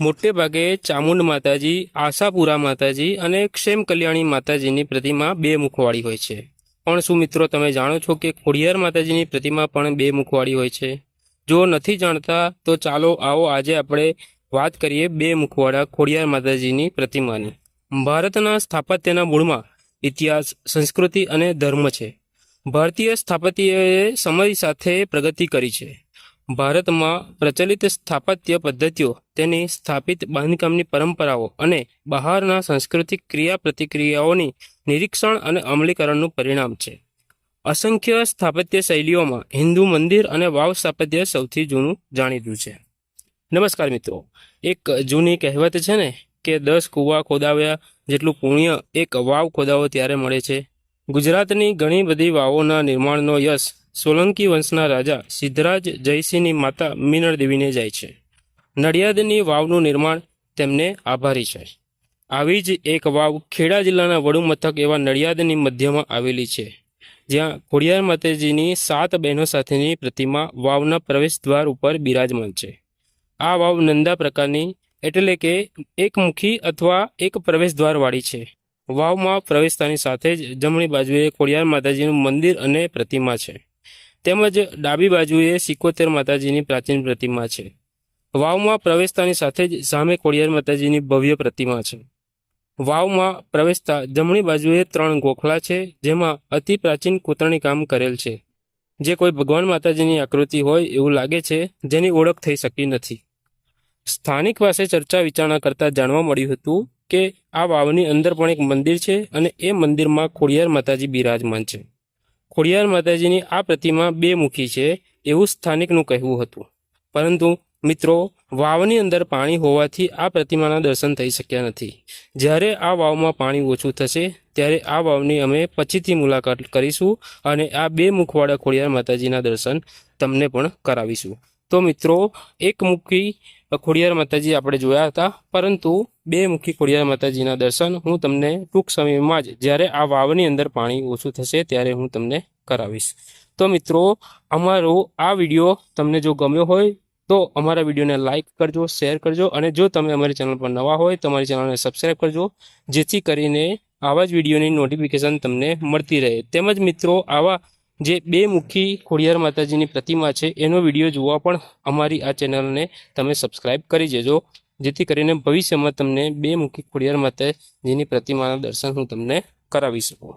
મોટે ભાગે ચામુંડ માતાજી, આશાપુરા માતાજી અને ક્ષેમ કલ્યાણી માતાજીની પ્રતિમા બે મુખવાળી હોય છે. પણ શું મિત્રો તમે જાણો છો કે ખોડિયાર માતાજીની પ્રતિમા પણ બે મુખવાળી હોય છે? જો નથી જાણતા, તો ચાલો આવો આજે આપણે વાત કરીએ બે મુખવાળા ખોડિયાર માતાજીની પ્રતિમાની. ભારતના સ્થાપત્યના મૂળમાં ઇતિહાસ, સંસ્કૃતિ અને ધર્મ છે. ભારતીય સ્થાપત્યએ સમય સાથે પ્રગતિ કરી છે. ભારતમાં પ્રચલિત સ્થાપત્ય પદ્ધતિઓ, તેની સ્થાપિત બાંધકામની પરંપરાઓ અને બહારના સાંસ્કૃતિક ક્રિયા પ્રતિક્રિયાઓની નિરીક્ષણ અને અમલીકરણનું પરિણામ છે. અસંખ્ય સ્થાપત્ય શૈલીઓમાં હિન્દુ મંદિર અને વાવ સ્થાપત્ય સૌથી જૂનું જાણીતું છે. નમસ્કાર મિત્રો, એક જૂની કહેવત છે ને કે દસ કૂવા ખોદાવ્યા જેટલું પુણ્ય એક વાવ ખોદાવો ત્યારે મળે છે. ગુજરાતની ઘણી બધી વાવોના નિર્માણનો યશ સોલંકી વંશના રાજા સિદ્ધરાજ જયસિંહની માતા મિનળદેવીને જાય છે. નડિયાદની વાવનું નિર્માણ તેમને આભારી છે. આવી જ એક વાવ ખેડા જિલ્લાના વડુ મથક એવા નડિયાદની મધ્યમાં આવેલી છે. જ્યાં ખોડિયાર માતાજીની સાત બહેનો સાથેની પ્રતિમા વાવના પ્રવેશ દ્વાર ઉપર બિરાજમાન છે. આ વાવ નંદા પ્રકારની એટલે કે એકમુખી અથવા એક પ્રવેશ દ્વારવાળી છે. વાવમાં પ્રવેશતાની સાથે જ જમણી બાજુએ ખોડિયાર માતાજીનું મંદિર અને પ્રતિમા છે. તેમજ ડાબી બાજુએ સિકોતેર માતાજીની પ્રાચીન પ્રતિમા છે. વાવમાં પ્રવેશતાની સાથે જ સામે ખોડિયાર માતાજીની ભવ્ય પ્રતિમા છે. વાવમાં પ્રવેશતા જમણી બાજુએ ત્રણ ગોખલા છે, જેમાં અતિ પ્રાચીન કોતરણી કામ કરેલ છે. જે કોઈ ભગવાન માતાજીની આકૃતિ હોય એવું લાગે છે, જેની ઓળખ થઈ શકી નથી. સ્થાનિક પાસે ચર્ચા વિચારણા કરતા જાણવા મળ્યું હતું કે આ વાવની અંદર પણ એક મંદિર છે અને એ મંદિરમાં ખોડિયાર માતાજી બિરાજમાન છે. ખોડિયાર માતાજીની આ પ્રતિમા બે મુખી છે એવું સ્થાનિકનું કહેવું હતું. પરંતુ મિત્રો, વાવની અંદર પાણી હોવાથી આ પ્રતિમાના દર્શન થઈ શક્યા નથી. જ્યારે આ વાવમાં પાણી ઓછું થશે, ત્યારે આ વાવની અમે પછીથી મુલાકાત કરીશું અને આ બે મુખવાળા ખોડિયાર માતાજીના દર્શન તમને પણ કરાવીશું. તો મિત્રો, એક મુખી ખોડિયાર માતાજી આપણે જોયા હતા. પરંતુ બે મુખી ખોડિયાર માતાજીના દર્શન હું તમને ટૂંક સમયમાં જ, જ્યારે આ વાવની અંદર પાણી ઓછું થશે ત્યારે હું તમને કરાવીશ. તો મિત્રો, અમારો આ વીડિયો તમને જો ગમ્યો હોય, તો અમારા વિડીયોને લાઇક કરજો, શેર કરજો અને જો તમે અમારી ચેનલ પર નવા હોય, તો અમારી ચેનલને સબસ્ક્રાઈબ કરજો, જેથી કરીને આવા જ વિડીયોની નોટિફિકેશન તમને મળતી રહે. તેમજ મિત્રો, આવા જે બે મુખી ખોડિયાર માતાજીની પ્રતિમા છે, એનો વીડિયો જોવા પણ અમારી આ ચેનલને તમે સબસ્ક્રાઈબ કરી દેજો. જેથી કરીને ભવિષ્યમાં તમને બે મુખી ખોડિયાર માતાજીની પ્રતિમાના દર્શન હું તમને કરાવી શકું.